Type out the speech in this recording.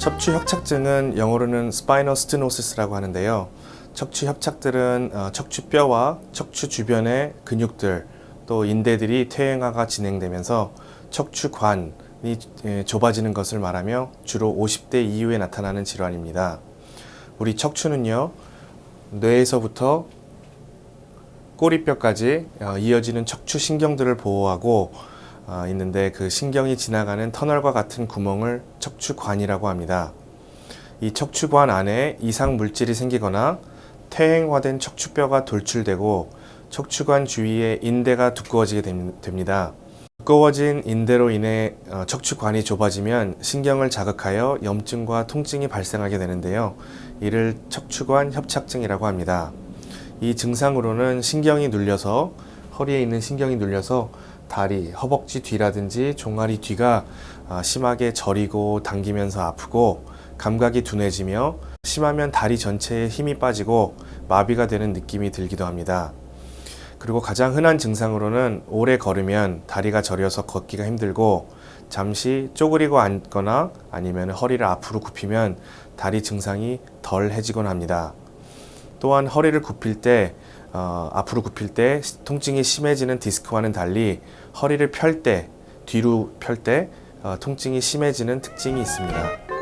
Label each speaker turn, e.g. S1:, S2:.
S1: 척추 협착증은 영어로는 스파이너 스테노시스라고 하는데요. 척추 협착들은 어, 척추뼈와 척추 주변의 근육들 또 인대들이 퇴행화가 진행되면서 척추관이 예, 좁아지는 것을 말하며 주로 50대 이후에 나타나는 질환입니다. 우리 척추는요 뇌에서부터 꼬리뼈까지 어, 이어지는 척추 신경들을 보호하고 어, 있는데 그 신경이 지나가는 터널과 같은 구멍을 척추관이라고 합니다. 이 척추관 안에 이상 물질이 생기거나 퇴행화된 척추뼈가 돌출되고 척추관 주위에 인대가 두꺼워지게 됨- 됩니다. 두꺼워진 인대로 인해 어, 척추관이 좁아지면 신경을 자극하여 염증과 통증이 발생하게 되는데요. 이를 척추관 협착증이라고 합니다. 이 증상으로는 신경이 눌려서 허리에 있는 신경이 눌려서 다리, 허벅지 뒤라든지 종아리 뒤가 아, 심하게 저리고 당기면서 아프고 감각이 둔해지며 심하면 다리 전체에 힘이 빠지고 마비가 되는 느낌이 들기도 합니다. 그리고 가장 흔한 증상으로는 오래 걸으면 다리가 저려서 걷기가 힘들고 잠시 쪼그리고 앉거나 아니면 허리를 앞으로 굽히면 다리 증상이 덜 해지곤 합니다. 또한 허리를 굽힐 때 어, 앞으로 굽힐 때 통증이 심해지는 디스크와는 달리 허리를 펼 때 뒤로 펼때 어, 통증이 심해지는 특징이 있습니다.